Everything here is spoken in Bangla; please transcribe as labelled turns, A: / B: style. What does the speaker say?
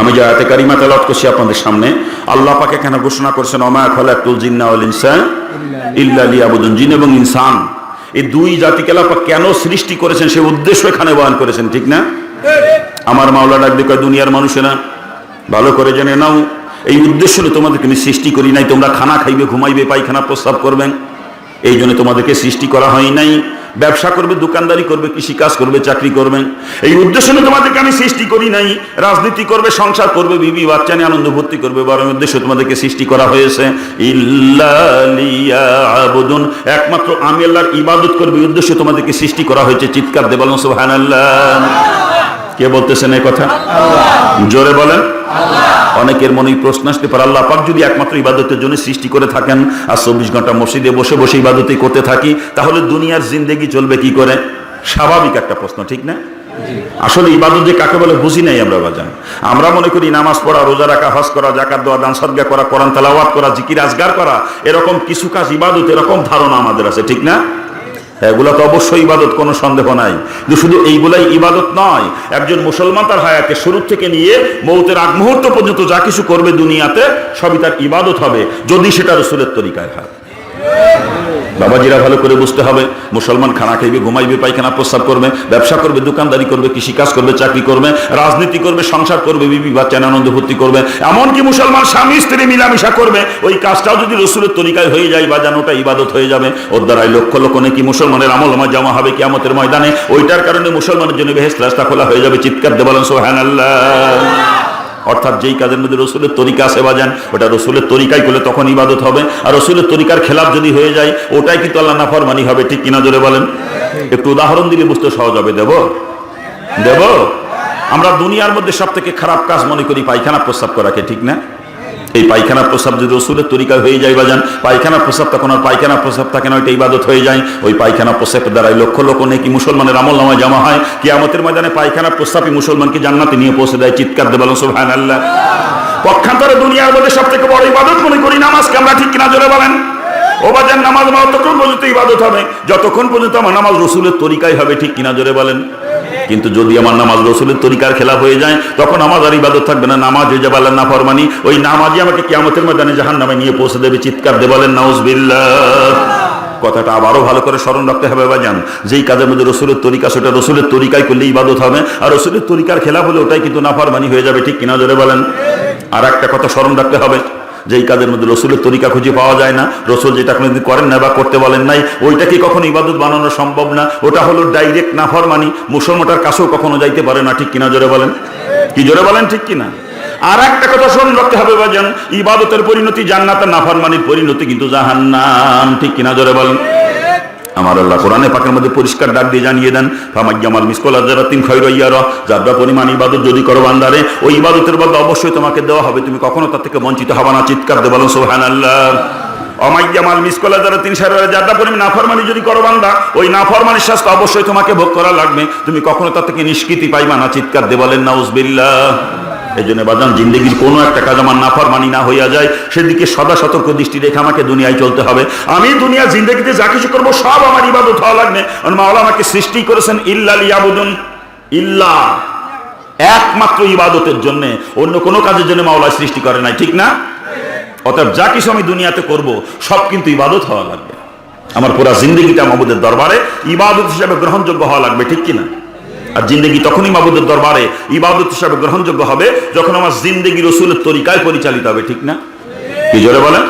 A: আমি যে আয়াতে কারিমা তেলাওয়াত করছি আপনাদের সামনে, আল্লাহ পাক এখানে ঘোষণা করেছেন অমা খালাকুল জিন্না ওয়াল জিন এবং ইনসান। এই দুই জাতিকে আল্লাহ পাক কেন সৃষ্টি করেছেন সেই উদ্দেশ্য এখানে বয়ান করেছেন, ঠিক না? আমার মাওলা ডাক দিয়ে কয়, দুনিয়ার মানুষেরা, ভালো করে জেনে নাও, এই উদ্দেশ্য তোমাদেরকে আমি সৃষ্টি করি নাই, তোমরা খানা খাইবে, ঘুমাইবে, পায়খানা প্রস্তাব করবেন। এই জন্য তোমাদেরকে সৃষ্টি করা হয় নাই। ব্যবসা করবে দোকানদারি করবে কৃষিকাজ করবে চাকরি করবেন এই উদ্দেশ্য নিয়ে তোমাদেরকে আমি সৃষ্টি করি নাই। রাজনীতি করবে সংসার করবে বিবি বাচ্চা নিয়ে আনন্দ ভর্তি করবে বরং উদ্দেশ্য তোমাদেরকে সৃষ্টি করা হয়েছে। ইল্লালিয়াবুদুন একমাত্র আমি আল্লাহর ইবাদত করবে এই উদ্দেশ্য তোমাদেরকে সৃষ্টি করা হয়েছে। চিৎকার দেবাল সুবহানাল্লাহ। কে বলতেছেন এই কথা? জোরে বলেন। অনেকের মনে প্রশ্ন আসতে পারে, আল্লাহ পাক যদি একমাত্র ইবাদতের জন্য সৃষ্টি করে থাকেন আর চব্বিশ ঘণ্টা মসজিদে বসে বসে ইবাদতই করতে থাকি, তাহলে দুনিয়ার জিন্দেগি চলবে কি করে? স্বাভাবিক একটা প্রশ্ন, ঠিক না? আসলে ইবাদত যে কাকে বলে বুঝি নাই আমরা বাজান আমরা মনে করি নামাজ পড়া, রোজা রাখা, হজ করা জাকাত দেওয়া, দান সদ্গা করা, কোরআন তালাওয়াত করা, জিকির, আজগার করা, এরকম কিছু কাজ ইবাদত, এরকম ধারণা আমাদের আছে, ঠিক না? এগুলো তো অবশ্যই ইবাদত, কোনো সন্দেহ নাই। যে শুধু এইগুলাই ইবাদত নয়, একজন মুসলমান তার হায়াতে শুরু থেকে নিয়ে মৌতের আগ মুহূর্ত পর্যন্ত যা কিছু করবে দুনিয়াতে, সবই তার ইবাদত হবে, যদি সেটা রসুলের তরিকায় হয়। বাবাজিরা ভালো করে বুঝতে হবে, মুসলমান খানা খাইবে, ঘুমাইবে, পায়খানা প্রস্তাব করবে, ব্যবসা করবে, দোকানদারি করবে কৃষিকাজ করবে, চাকরি করবে, রাজনীতি করবে, সংসার করবে, বিবি বাচ্চা আনন্দ ভর্তি করবে, এমনকি মুসলমান স্বামী স্ত্রী মিলামিশা করবে, ওই কাজটাও যদি রসুলের তরিকায় হয়ে যায় বা যেন ওটা ইবাদত হয়ে যাবে। ওর দ্বারাই লক্ষ লক্ষ নাকি মুসলমানের আমল আমার জমা হবে কিয়ামতের ময়দানে। ওইটার কারণে মুসলমানের জন্য বেহেস রাস্তা খোলা হয়ে যাবে, চিৎকার দেবালেন সোহান অর্থাৎ যেই কাজের মধ্যে রসুলের তরিকা সেবা যান ওটা রসুলের তরিকাই করলে তখন ইবাদত হবে। আর রসুলের তরিকার খেলাপ যদি হয়ে যায়, ওটাই কিন্তু আল্লাহ নাফরমানি হবে। ঠিক কিনা জোরে বলেন? একটু উদাহরণ দিলে বুঝতে সহজ হবে। দেব? দেব? আমরা দুনিয়ার মধ্যে সব থেকে খারাপ কাজ মনে করি পায়খানা প্রস্তাব করাকে, ঠিক না? এই পায়খানা প্রস্রাব যদি রসুলের তরিকা হয়ে যায় বা যান, পায়খানা প্রস্রাব তখন আর পায়খানা প্রস্রাব থাকে না, ওইটা ইবাদত হয়ে যায়। ওই পায়খানা প্রস্রাবের দ্বারাই লক্ষ লক্ষ নেই কি মুসলমানের আমল নামায় জমা হয়। কি আমাদের ময়দানে পায়খানা প্রস্রাবই মুসলমানকে জান্নাতে নিয়ে পৌঁছে দেয়, চিৎকার দেবাল সুহান আল্লাহ পক্ষান্তরে দুনিয়ার মধ্যে সব থেকে বড় ইবাদত মনে করি, নামাজকে আমরা ঠিক কিনা জোরে বলেন। ও বাজার নামাজ ততক্ষণ পর্যন্ত ইবাদত হবে। যতক্ষণ পর্যন্ত আমার নামাজ রসুলের তরিকাই হবে, ঠিক কিনা জোরে বলেন। কিন্তু যদি আমার নামাজ রসুলের তরিকার খেলাফ হয়ে যায়, তখন আমার আর ইবাদত থাকবে না। নামাজ হয়ে যাবে আল্লাহ না ফরমানি ওই নামাজই আমাকে কিয়ামতের ময়দানে জাহান নামে নিয়ে পৌঁছে দেবে। চিৎকার দে বলেন, নাউজবিল্লাহ। কথাটা আবারও ভালো করে স্মরণ রাখতে হবে বা যান যেই কাজের মধ্যে রসুলের তরিকা, সেটা রসুলের তরিকায় করলে ইবাদত হবে। আর রসুলের তরিকার খেলাফ হলে ওটাই কিন্তু নাফারমানি হয়ে যাবে। ঠিক কিনা জোরে বলেন? আর একটা কথা স্মরণ রাখতে হবে। যেই কাজের মধ্যে রসুলের তরিকা খুঁজে পাওয়া যায় না, রসুল যেটা কোনোদিন করেন না বা করতে বলেন নাই, ওইটা কি কখনো ইবাদত বানানো সম্ভব না? ওটা হলো ডাইরেক্ট নাফরমানি, মুসলমানটার কাছেও কখনো যাইতে পারে না, ঠিক কিনা জোরে বলেন? কি জোরে বলেন, ঠিক কিনা? আর একটা কথা স্মরণ রাখতে হবে ইবাদতের পরিণতি জান্নাতের নাফার মানির পরিণতি কিন্তু জাহান্নাম, ঠিক কিনা জোরে বলেন? আমার আল্লাহ কোরআনে পাকের মধ্যে পরিষ্কার ডাক দিয়ে জানিয়ে দেন ফামাজ্জামাল তিন খৈর ইয়ার যারা পরিমাণ ইবাদত যদি করো বান্দারে, ওই ইবাদতের বদলে অবশ্যই তোমাকে দেওয়া হবে, তুমি কখনো তার থেকে বঞ্চিত হবে না, চিৎকার দে বলো সোহান আল্লাহ তিন পরিমাণ যদি করো ওই অবশ্যই তোমাকে ভোগ করা লাগবে, তুমি কখনো তার থেকে নিষ্কৃতি পাইবা না, চিৎকার দে বলেন, নাউজবিল্লাহ। এই জন্য বাজান, জিন্দগির কোনো একটা কাজ আমার নাফার মানি না হইয়া যায়। সেদিকে সদা সতর্ক দৃষ্টি রেখে আমাকে দুনিয়ায় চলতে হবে। আমি দুনিয়া জিন্দগিতে যা কিছু করব, সব আমার ইবাদত হওয়া লাগবে। মাওলা আমাকে সৃষ্টি করেছেন ইল্লাল ইয়াবুদুন ইল্লা একমাত্র ইবাদতের জন্য। অন্য কোনো কাজের জন্য মাওলা সৃষ্টি করে নাই, ঠিক না? অতএব যা কিছু আমি দুনিয়াতে করব, সব কিন্তু ইবাদত হওয়া লাগবে। আমার পুরা জিন্দগিটা মাবুদের দরবারে ইবাদত হিসাবে গ্রহণযোগ্য হওয়া লাগবে, ঠিক কিনা? আর জিন্দগি তখনই মাবুদের দরবারে ইবাদত হিসাবে গ্রহণযোগ্য হবে যখন আমার জিন্দগি রসুলের তরিকায় পরিচালিত হবে, ঠিক না? কি জোরে বলেন?